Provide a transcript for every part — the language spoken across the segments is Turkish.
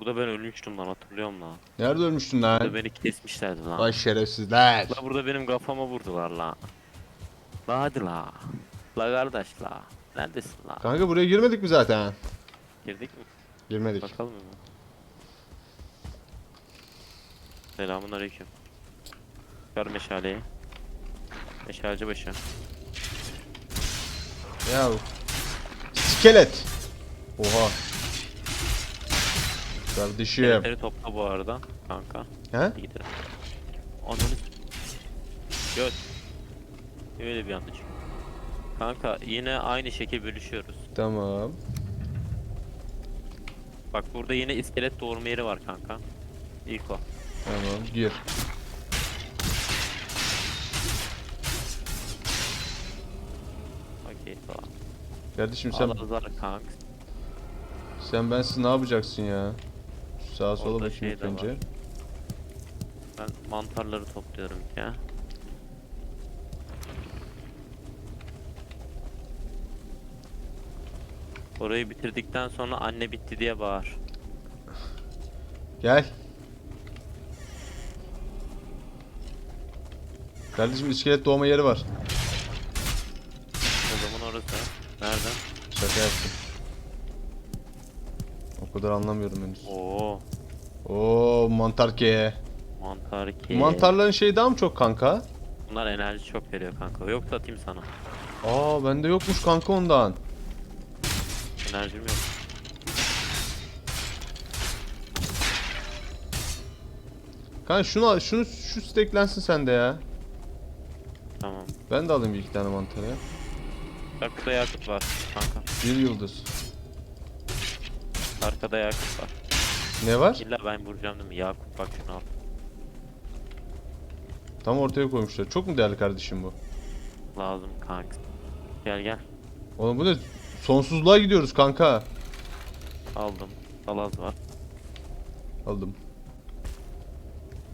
Burada ben ölmüştüm lan hatırlıyorum lan. Nerede ölmüştün Burada lan? beni kesmişlerdi lan. Vay şerefsizler. La burada benim kafama vurdular la. La hadi la. La kardeş la. Neredesin la? Kanka buraya girmedik mi zaten? Girdik mi? Girmedik. Bakalım mı? Selamun aleyküm. Ver meşaleyi. Meşaleci başı. Ya iskelet. Oha. Kardeşim. Skeletleri topla bu arada kanka. He? Hadi gidelim. Ananı Göt. Öyle bir anda çık. Kanka yine aynı şekil bölüşüyoruz. Tamam. Bak burada yine iskelet doğurma yeri var kanka. İlk o. Tamam gir. Okey tamam. Kardeşim sen Alazar kanka. sen bensiz ne yapacaksın ya? Sağa sola Orada bakayım şey ilk de önce. var. Ben mantarları topluyorum ya. Orayı bitirdikten sonra anne bitti diye bağır. Gel. Kardeşim iskelet doğma yeri var. O zaman orası. Nerede? Şaka yaptım. Kadar anlamıyorum henüz. Oo, Oo mantar ke. mantar ki. Mantarların şeyi daha mı çok kanka? Bunlar enerji çok veriyor kanka. Yok da atayım sana. Aa bende yokmuş kanka ondan. Enerjim yok. Kanka şunu al, şunu şu steklensin sende ya. Tamam. Ben de alayım bir iki tane mantar ya. Bak burada yakıt var kanka. Bir yıldız. Arkada yakıt var. Ne var? İlla ben vuracağım değil mi? Yakup bak şunu al. Tam ortaya koymuşlar. Çok mu değerli kardeşim bu? Lazım kanka. Gel gel. Oğlum bu ne? Sonsuzluğa gidiyoruz kanka. Aldım. Salaz var. Aldım.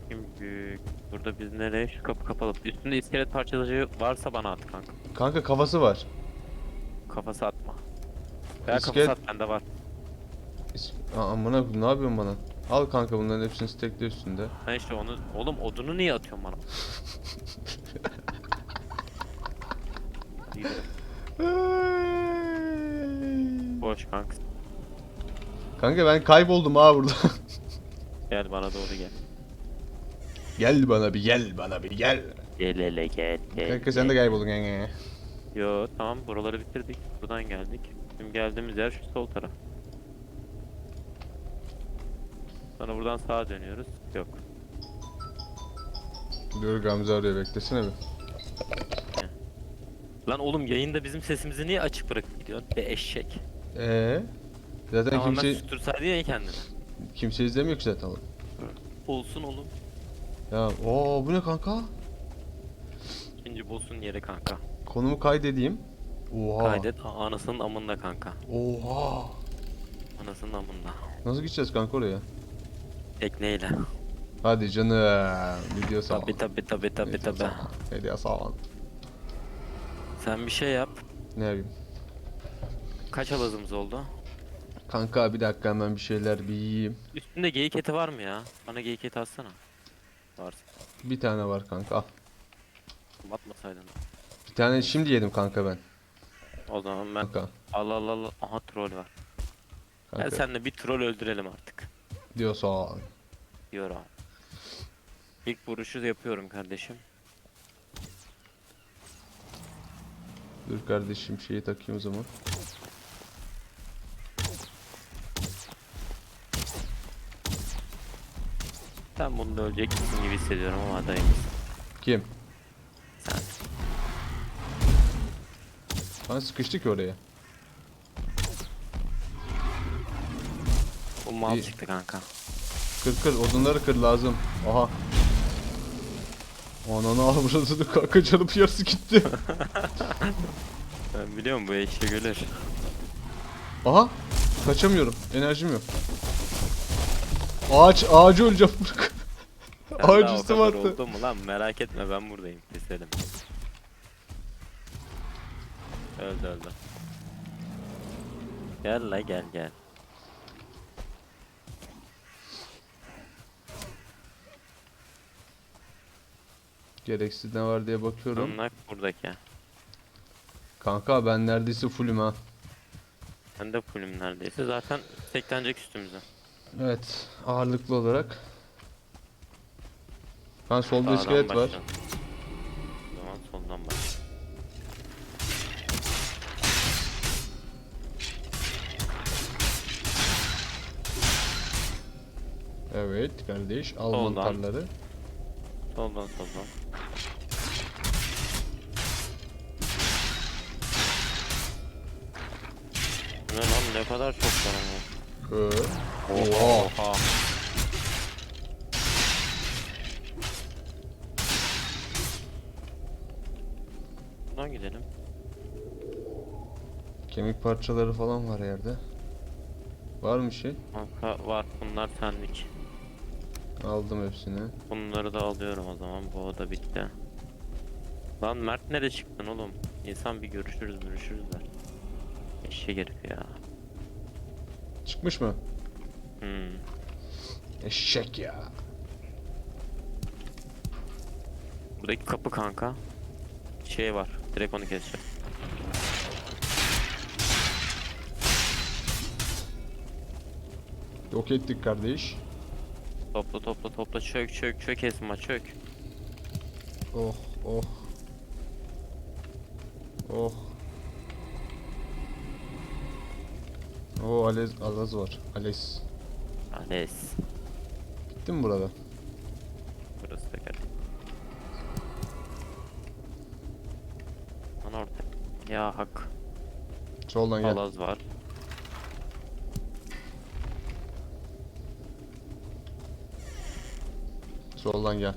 Şimdi burada biz nereye? Şu kapı kapalı. Üstünde iskelet parçaları varsa bana at kanka. Kanka kafası var. Kafası atma. Veya İskelet- kafası at bende var. Aa, amına ne yapıyorsun bana? Al kanka bunların hepsini stekle üstünde. Ben işte onu... Oğlum odunu niye atıyorsun bana? Boş kanka. Kanka ben kayboldum ha burada. Gel bana doğru gel. gel bana bir gel bana bir gel. Gel hele gel. gel Kanka sen de gel. kayboldun kanka. Yo tamam buraları bitirdik. Buradan geldik. Şimdi geldiğimiz yer şu sol taraf. Sonra buradan sağa dönüyoruz. Yok. Dur Gamze arıyor beklesene bir. Lan oğlum yayında bizim sesimizi niye açık bırakıp gidiyorsun? Be eşek. Ee? Zaten Tamamen kimse sustursaydın ya kendini. kimse izlemiyor ki zaten. Olsun oğlum. Ya o bu ne kanka? İkinci boss'un yeri kanka. Konumu kaydedeyim. Oha. Kaydet a- anasının amında kanka. Oha. Anasının amında. Nasıl gideceğiz kanka oraya? Tekneyle. Hadi canım. Video sağ Tabi tabi tabi tabi tabi. Hediye sağ ol. Sen bir şey yap. Ne yapayım? Kaç alazımız oldu? Kanka bir dakika hemen bir şeyler bir yiyeyim. Üstünde geyik eti var mı ya? Bana geyik eti atsana. Varsa. Bir tane var kanka al. Atmasaydın. Bir tane şimdi yedim kanka ben. O zaman ben Kanka. al al al. Aha troll var. Gel kanka. senle bir troll öldürelim artık. Diyor sağ ol. Diyor abi. İlk vuruşu yapıyorum kardeşim. Dur kardeşim şeyi takayım o zaman. Sen bunda öleceksin gibi hissediyorum ama adayım. Kim? Sen. Bana sıkıştı ki oraya. Bu mal İyi. çıktı kanka. Kır kır odunları kır lazım. Aha. Ananı avradını kanka canım yarısı gitti. Ben biliyorum bu eşek ölür. Aha. Kaçamıyorum. Enerjim yok. Ağaç ağacı öleceğim. Sen Ağaç daha o üstüme kadar attı. oldu mu lan merak etme ben buradayım keselim. Öldü öldü. Gel la gel gel. Gereksiz ne var diye bakıyorum. Bunlar buradaki. Kanka ben neredeyse fullüm ha. Ben de fullüm neredeyse. Zaten teklenecek üstümüze. Evet ağırlıklı olarak. Ben solda Sağdan iskelet var. başlayalım. O zaman soldan başlayalım. Evet kardeş al Soldan. mantarları. Soldan soldan. Ne kadar çok var ama. Ee, Oha. Oha. Buradan gidelim. kemik parçaları falan var yerde. Var mı şey? Kanka var bunlar senlik. Aldım hepsini. Bunları da alıyorum o zaman. Bu oda bitti. Lan Mert nereye çıktın oğlum? İnsan bir görüşürüz görüşürüz der. Eşek herif ya. Çıkmış mı? Hmm. Eşek ya. Buradaki kapı kanka. Şey var. Direkt onu keseceğim. Yok ettik kardeş. Topla topla topla çök çök çök Esma çök. Oh oh. Oh. Oo Alez, Alaz var. Alez. Ales. Bitti mi burada? Burası da gel. Lan orta. Ya hak. Soldan gel. Alaz var. Soldan gel.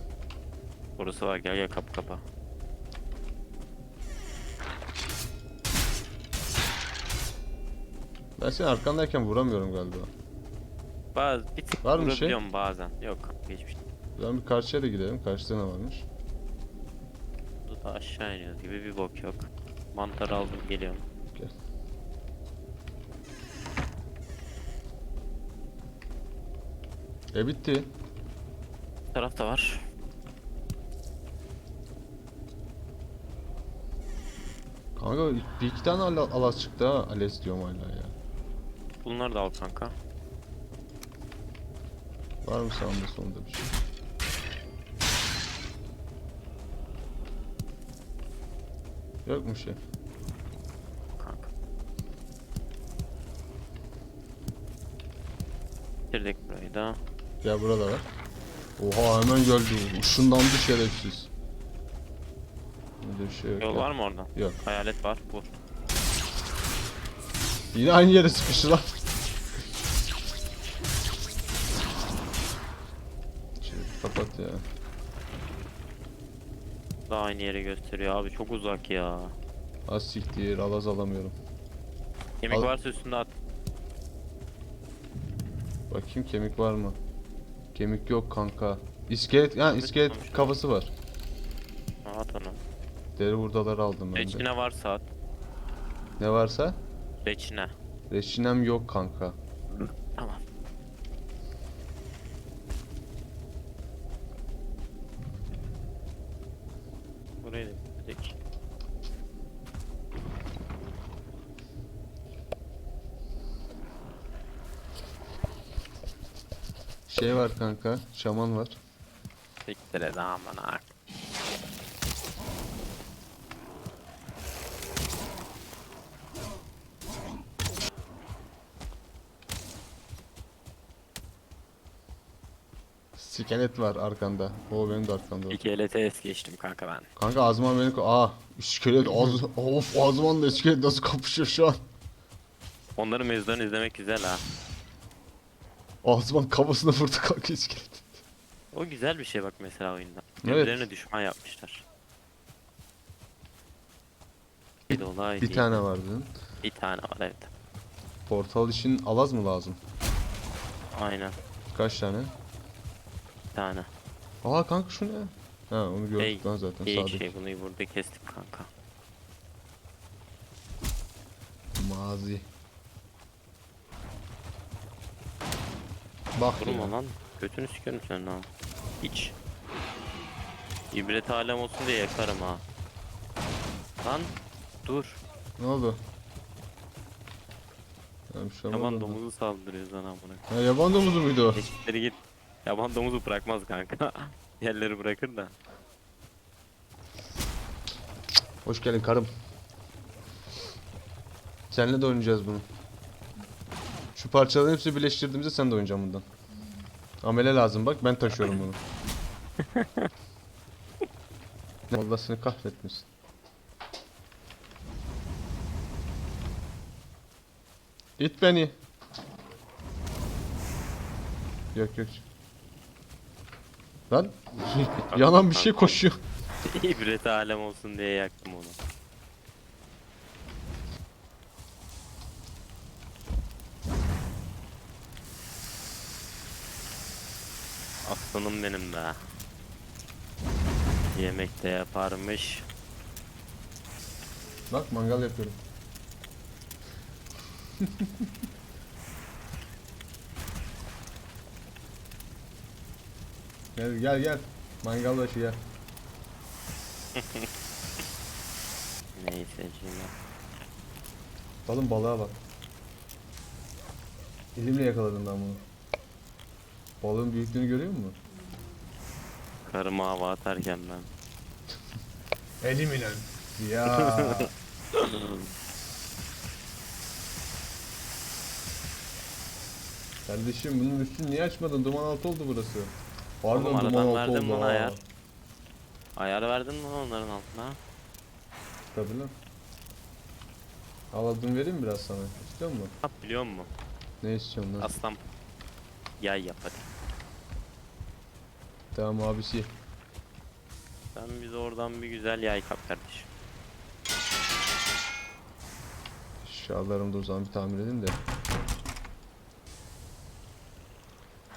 Burası var gel gel kapı kapa. Ben senin arkandayken vuramıyorum galiba. Bazı bir tık Var mı şey? vurabiliyorum bazen. Yok hiçbir şey. Ben bir karşıya da gidelim. Karşıda ne varmış? Burada da aşağı iniyoruz gibi bir bok yok. Mantar aldım geliyorum. Gel. E bitti. Bu tarafta var. Kanka bir iki tane ala- Alaz çıktı ha. Alez diyorum hala ya. Bunları da al kanka. Var mı sağında sonunda bir şey? Yok mu şey? Kanka. Bitirdik burayı da. Ya burada var. Oha hemen geldi. Işınlandı şerefsiz. Bir şey yok. Yol ya. var mı oradan? Yok. Hayalet var. Vur. Yine aynı yere sıkıştılar. Kapat ya. Da aynı yeri gösteriyor abi çok uzak ya. Az siktir alaz alamıyorum. Kemik Al- varsa üstünde at. Bakayım kemik var mı? Kemik yok kanka. İskelet, ha iskelet kafası var. Ha, At onu. Deri buradaları aldım ben de. Reçine varsa at. Ne varsa? Reçine. Reçinem yok kanka. Tamam. Da bitirdik. Şey var kanka, şaman var. Siktir et aman ha. Skelet var arkanda. O benim de arkamda. var. İki LTS geçtim kanka ben. Kanka Azman beni... ko- Aa! iskelet az... of Azman'la iskelet nasıl kapışıyor şu an? Onların mevzularını izlemek güzel ha. Azman kafasına vurdu kanka iskelet. O güzel bir şey bak mesela oyunda. Evet. Birbirlerine düşman yapmışlar. Bir olay Bir değil. tane vardı. Bir tane var evet. Portal için alaz mı lazım? Aynen. Kaç tane? Tane. Aa kanka şu ne? Ha onu gördük Hey, lan zaten İyi sağdaki. şey bunu burada kestik kanka. Mazi. Bak Durma ya. lan. Götünü sikerim senin ha. Hiç. İbret alem olsun diye yakarım ha. Lan dur. Ne oldu? Ya bir şey domuzu saldırıyor sana amına. Ha, yaban domuzu muydu o? Eşitleri git. Yaban domuzu bırakmaz kanka. Yerleri bırakır da. Hoş geldin karım. Seninle de oynayacağız bunu. Şu parçaların hepsini birleştirdiğimizde sen de oynayacaksın bundan. Amele lazım bak ben taşıyorum bunu. Allah seni kahretmesin. İt beni. Yok yok. Lan yanan bir şey koşuyor. İbret alem olsun diye yaktım onu. Aslanım benim be. Yemek de yaparmış. Bak mangal yapıyorum. gel gel gel. Mangal başı gel. Neyse şimdi. Oğlum balığa bak. Elimle yakaladım ben bunu. Balığın büyüklüğünü görüyor musun? Karıma hava atarken ben. Elimle. Ya. Kardeşim bunun üstünü niye açmadın? Duman altı oldu burası. Pardon Oğlum, aradan duman altı verdim oldu. ha. ayar. Ayar verdin mi onların altına? Tabii lan. Al adını vereyim mi biraz sana? İstiyor musun? Yap biliyor musun? Ne istiyorsun lan? Aslan. Yay yap hadi. Tamam abisi. Sen bize oradan bir güzel yay kap kardeşim. Şallarımı da o zaman bir tamir edeyim de.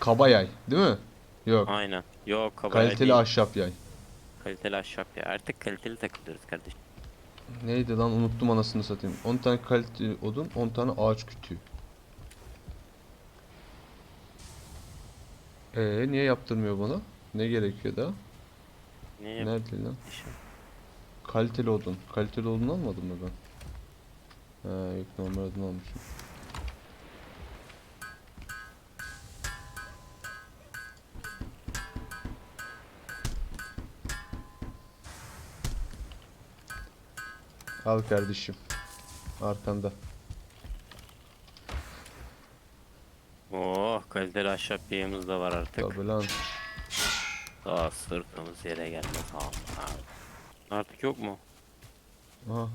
Kaba yay değil mi? Yok. Aynen. Yok kabaya Kaliteli değil. ahşap yay. Kaliteli ahşap ya. Artık kaliteli takılıyoruz kardeşim. Neydi lan unuttum anasını satayım. 10 tane kaliteli odun, 10 tane ağaç kütüğü. Ee niye yaptırmıyor bana? Ne gerekiyor da? Niye yap- Nerede lan? işim? Kaliteli odun. Kaliteli odun almadım mı ben? Ha yok normal odun almışım. Al kardeşim. Arkanda. Oh kaliteli ahşap yayımız da var artık. Tabi lan. Daha sırtımız yere gelmez abi. Artık yok mu? Aha.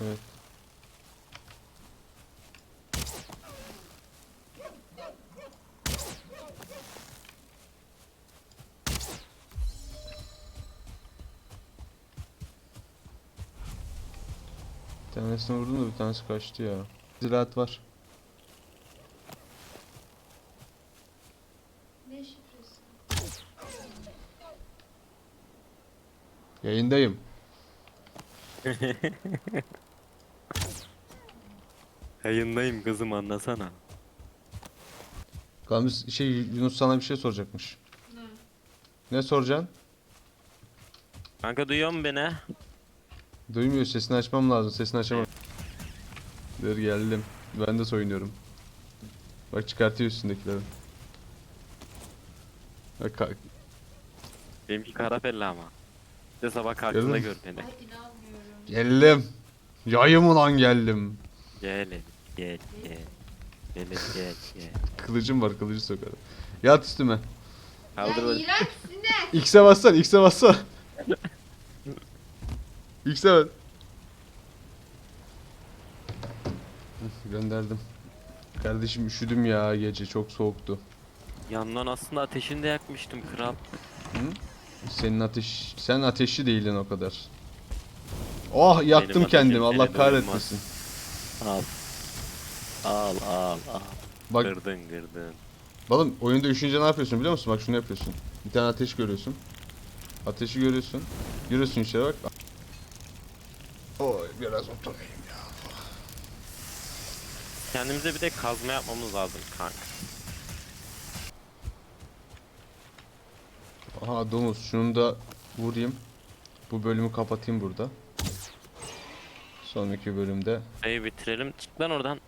Evet. Bir tanesini vurdum da bir tanesi kaçtı ya. Ziraat var. Yayındayım. Yayındayım kızım anlasana. Gamze şey Yunus sana bir şey soracakmış. Ne? Ne soracaksın? Kanka duyuyor musun beni? Duymuyor sesini açmam lazım sesini açamam. Dur geldim. Ben de soyunuyorum. Bak çıkartıyor üstündekileri. Bak ka- Benimki kara fella ama. Bir de sabah kalktığında gör beni. Geldim. Yayım ulan geldim. Gel gel gel. Gel gel gel. Kılıcım var kılıcı sokarım. Yat üstüme. Kaldır ya beni. iğrençsin de. X'e bassan X'e bassan. Hı, Gönderdim. Kardeşim üşüdüm ya gece çok soğuktu. Yandan aslında ateşini de yakmıştım kral. Senin ateş sen ateşli değildin o kadar. Oh yaktım ateşim kendimi Allah kahretmesin. Al. Al al al. Bak Kırdın kırdın. Oğlum oyunda üşünce ne yapıyorsun biliyor musun? Bak şunu yapıyorsun. Bir tane ateş görüyorsun. Ateşi görüyorsun. Giriyorsun içeri bak. Biraz oturayım ya. Kendimize bir de kazma yapmamız lazım kanka. Aha domuz şunu da vurayım. Bu bölümü kapatayım burada. Sonraki bölümde Burayı bitirelim. Çık lan oradan.